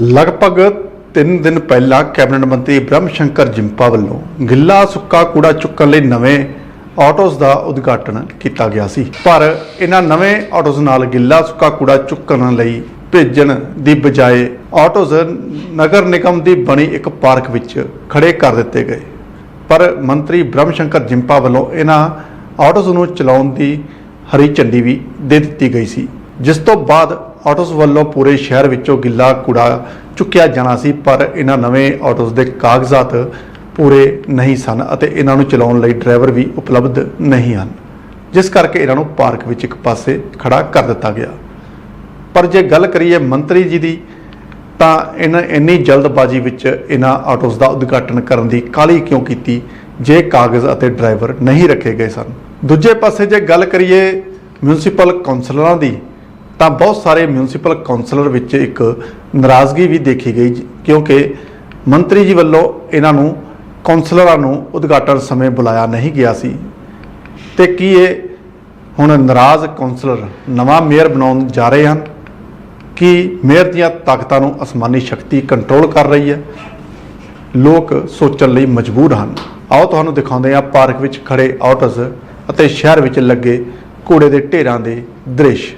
ਲਗਭਗ 3 ਦਿਨ ਪਹਿਲਾਂ ਕੈਬਨਿਟ ਮੰਤਰੀ ਬ੍ਰਹਮ ਸ਼ੰਕਰ ਜਿੰਪਾ ਵੱਲੋਂ ਗਿੱਲਾ ਸੁੱਕਾ ਕੂੜਾ ਚੁੱਕਣ ਲਈ ਨਵੇਂ ਆਟੋਸ ਦਾ ਉਦਘਾਟਨ ਕੀਤਾ ਗਿਆ ਸੀ। ਪਰ ਇਹਨਾਂ ਨਵੇਂ ਆਟੋਸ ਨਾਲ ਗਿੱਲਾ ਸੁੱਕਾ ਕੂੜਾ ਚੁੱਕਣ ਲਈ ਭੇਜਣ ਦੀ ਬਜਾਏ ਆਟੋਸ ਨਗਰ ਨਿਗਮ ਦੀ ਬਣੀ ਇੱਕ ਪਾਰਕ ਵਿੱਚ ਖੜੇ ਕਰ ਦਿੱਤੇ ਗਏ। ਪਰ ਮੰਤਰੀ ਬ੍ਰਹਮ ਸ਼ੰਕਰ ਜਿੰਪਾ ਵੱਲੋਂ ਇਹਨਾਂ ਆਟੋਸ ਨੂੰ ਚਲਾਉਣ ਦੀ ਹਰੀ ਝੰਡੀ ਵੀ ਦੇ ਦਿੱਤੀ ਗਈ ਸੀ, ਜਿਸ ਤੋਂ ਬਾਅਦ ਆਟੋਸ ਵੱਲੋਂ ਪੂਰੇ ਸ਼ਹਿਰ ਵਿੱਚੋਂ ਗਿੱਲਾ ਕੂੜਾ ਚੁੱਕਿਆ ਜਾਣਾ ਸੀ, ਪਰ ਇਹਨਾਂ ਨਵੇਂ ਆਟੋਸ ਦੇ ਕਾਗਜ਼ਾਤ ਪੂਰੇ ਨਹੀਂ ਸਨ ਅਤੇ ਇਹਨਾਂ ਨੂੰ ਚਲਾਉਣ ਲਈ ਡਰਾਈਵਰ ਵੀ ਉਪਲਬਧ ਨਹੀਂ ਹਨ, ਜਿਸ ਕਰਕੇ ਇਹਨਾਂ ਨੂੰ ਪਾਰਕ ਵਿੱਚ ਇੱਕ ਪਾਸੇ ਖੜਾ ਕਰ ਦਿੱਤਾ ਗਿਆ। ਪਰ ਜੇ ਗੱਲ ਕਰੀਏ ਮੰਤਰੀ ਜੀ ਦੀ, ਤਾਂ ਇਹਨਾਂ ਇੰਨੀ ਜਲਦਬਾਜ਼ੀ ਵਿੱਚ ਇਹਨਾਂ ਆਟੋਸ ਦਾ ਉਦਘਾਟਨ ਕਰਨ ਦੀ ਕਾਲੀ ਕਿਉਂ ਕੀਤੀ, ਜੇ ਕਾਗਜ਼ ਅਤੇ ਡਰਾਈਵਰ ਨਹੀਂ ਰੱਖੇ ਗਏ ਸਨ? ਦੂਜੇ ਪਾਸੇ ਜੇ ਗੱਲ ਕਰੀਏ ਮਿਊਨਿਸਪਲ ਕਾਉਂਸਲਰਾਂ ਦੀ ਤਾਂ ਬਹੁਤ ਸਾਰੇ ਮਿਊਨਿਸਪਲ ਕਾਉਂਸਲਰ ਵਿੱਚ ਇੱਕ ਨਾਰਾਜ਼ਗੀ ਵੀ ਦੇਖੀ ਗਈ, ਕਿਉਂਕਿ ਮੰਤਰੀ ਜੀ ਵੱਲੋਂ ਇਹਨਾਂ ਨੂੰ ਕਾਉਂਸਲਰਾਂ ਨੂੰ ਉਦਘਾਟਨ ਸਮੇਂ ਬੁਲਾਇਆ ਨਹੀਂ ਗਿਆ ਸੀ। ਤੇ ਕੀ ਇਹ ਹੁਣ ਨਾਰਾਜ਼ ਕਾਉਂਸਲਰ ਨਵਾਂ ਮੇਅਰ ਬਣਾਉਣ ਜਾ ਰਹੇ ਹਨ? ਕਿ ਮੇਅਰ ਦੀਆਂ ਤਾਕਤਾਂ ਨੂੰ ਅਸਮਾਨੀ ਸ਼ਕਤੀ ਕੰਟਰੋਲ ਕਰ ਰਹੀ ਹੈ? ਲੋਕ ਸੋਚਣ ਲਈ ਮਜਬੂਰ ਹਨ। ਆਓ ਤੁਹਾਨੂੰ ਦਿਖਾਉਂਦੇ ਹਾਂ ਪਾਰਕ ਵਿੱਚ ਖੜੇ ਆਟੋਸ ਅਤੇ ਸ਼ਹਿਰ ਵਿੱਚ ਲੱਗੇ ਕੂੜੇ ਦੇ ਢੇਰਾਂ ਦੇ ਦ੍ਰਿਸ਼।